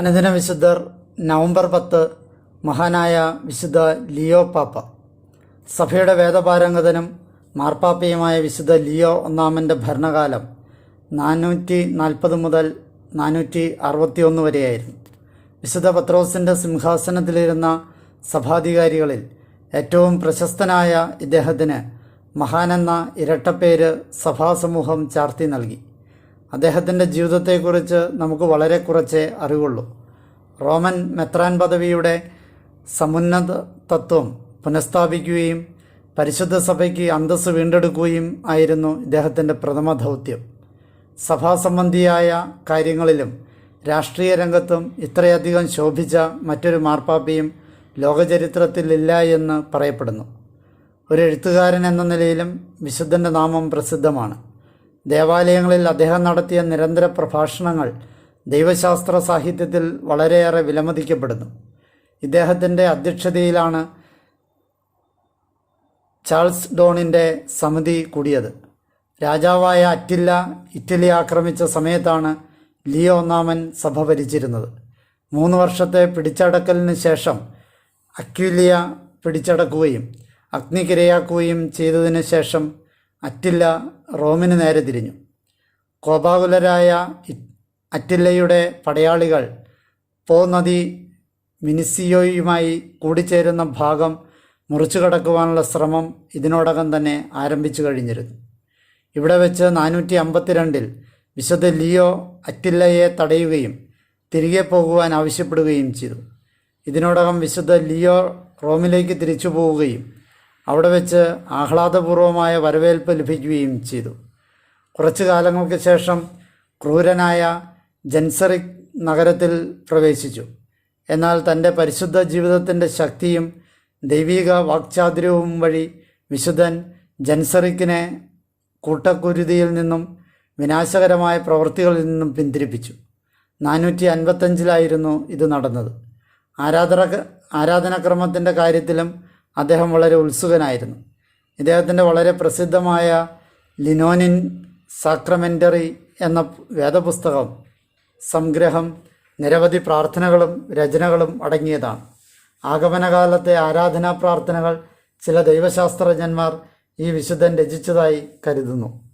അനുദിന വിശുദ്ധർ നവംബർ പത്ത് മഹാനായ വിശുദ്ധ ലിയോ പാപ്പ. സഭയുടെ വേദപാരംഗതനും മാർപ്പാപ്പയുമായ വിശുദ്ധ ലിയോ ഒന്നാമന്റെ ഭരണകാലം നാനൂറ്റി നാൽപ്പത് മുതൽ നാനൂറ്റി അറുപത്തി ഒന്ന് വരെയായിരുന്നു. വിശുദ്ധ പത്രോസിന്റെ സിംഹാസനത്തിലിരുന്ന സഭാധികാരികളിൽ ഏറ്റവും പ്രശസ്തനായ ഇദ്ദേഹത്തിന് മഹാനെന്ന ഇരട്ടപ്പേര് സഭാസമൂഹം ചാർത്തി നൽകി. അദ്ദേഹത്തിന്റെ ജീവിതത്തെക്കുറിച്ച് നമുക്ക് വളരെ കുറച്ചേ അറിവുള്ളൂ. റോമൻ മെത്രാൻ പദവിയുടെ സമുന്നത തത്വം പുനഃസ്ഥാപിക്കുകയും പരിശുദ്ധ സഭയ്ക്ക് അന്തസ്സ് വീണ്ടെടുക്കുകയും ആയിരുന്നു ഇദ്ദേഹത്തിന്റെ പ്രഥമ ദൗത്യം. സഭാസംബന്ധിയായ കാര്യങ്ങളിലും രാഷ്ട്രീയ രംഗത്തും ഇത്രയധികം ശോഭിച്ച മറ്റൊരു മാർപ്പാപ്പയും ലോകചരിത്രത്തിലില്ല എന്ന് പറയപ്പെടുന്നു. ഒരു എഴുത്തുകാരൻ എന്ന നിലയിലും വിശുദ്ധന്റെ നാമം പ്രസിദ്ധമാണ്. ദേവാലയങ്ങളിൽ അദ്ദേഹം നടത്തിയ നിരന്തര പ്രഭാഷണങ്ങൾ ദൈവശാസ്ത്ര സാഹിത്യത്തിൽ വളരെയേറെ വിലമതിക്കപ്പെടുന്നു. ഇദ്ദേഹത്തിന്റെ അധ്യക്ഷതയിലാണ് ചാൾസ് ഡോണിന്റെ സമിതി കൂടിയത്. രാജാവായ അറ്റില്ല ഇറ്റലി ആക്രമിച്ച സമയത്താണ് ലിയോ ഒന്നാമൻ സഭ ഭരിച്ചിരുന്നത്. മൂന്ന് വർഷത്തെ പിടിച്ചടക്കലിന് ശേഷം അക്വിലിയ പിടിച്ചടക്കുകയും അഗ്നിക്കിരയാക്കുകയും ചെയ്തതിന് ശേഷം അറ്റില്ല റോമിന് നേരെ തിരിഞ്ഞു. കോപാകുലരായ അറ്റില്ലയുടെ പടയാളികൾ പോ നദി മിനിസിയോയുമായി കൂടിച്ചേരുന്ന ഭാഗം മുറിച്ചു കടക്കുവാനുള്ള ശ്രമം ഇതിനോടകം തന്നെ ആരംഭിച്ചു കഴിഞ്ഞിരുന്നു. ഇവിടെ വെച്ച് നാനൂറ്റി അമ്പത്തിരണ്ടിൽ വിശുദ്ധ ലിയോ അറ്റില്ലയെ തടയുകയും തിരികെ പോകുവാൻ ആവശ്യപ്പെടുകയും ചെയ്തു. ഇതിനോടകം വിശുദ്ധ ലിയോ റോമിലേക്ക് തിരിച്ചു പോവുകയും അവിടെ വെച്ച് ആഹ്ലാദപൂർവമായ വരവേൽപ്പ് ലഭിക്കുകയും ചെയ്തു. കുറച്ചു കാലങ്ങൾക്ക് ശേഷം ക്രൂരനായ ജൻസറിക് നഗരത്തിൽ പ്രവേശിച്ചു. എന്നാൽ തന്റെ പരിശുദ്ധ ജീവിതത്തിന്റെ ശക്തിയും ദൈവിക വാക്ചാതുര്യവും വഴി വിശുദ്ധൻ ജൻസറിക്കിനെ കൂട്ടക്കുരുതിയിൽ നിന്നും വിനാശകരമായ പ്രവൃത്തികളിൽ നിന്നും പിന്തിരിപ്പിച്ചു. നാനൂറ്റി അൻപത്തഞ്ചിലായിരുന്നു ഇത് നടന്നത്. ആരാധന ആരാധനാക്രമത്തിന്റെ കാര്യത്തിലും അദ്ദേഹം വളരെ ഉത്സുകനായിരുന്നു. ഇദ്ദേഹത്തിന്റെ വളരെ പ്രസിദ്ധമായ ലിനോനിൻ സാക്രമെന്ററി എന്ന വേദപുസ്തകം സംഗ്രഹം നിരവധി പ്രാർത്ഥനകളും രചനകളും അടങ്ങിയതാണ്. ആഗമനകാലത്തെ ആരാധനാ പ്രാർത്ഥനകൾ ചില ദൈവശാസ്ത്രജ്ഞന്മാർ ഈ വിശുദ്ധൻ രചിച്ചതായി കരുതുന്നു.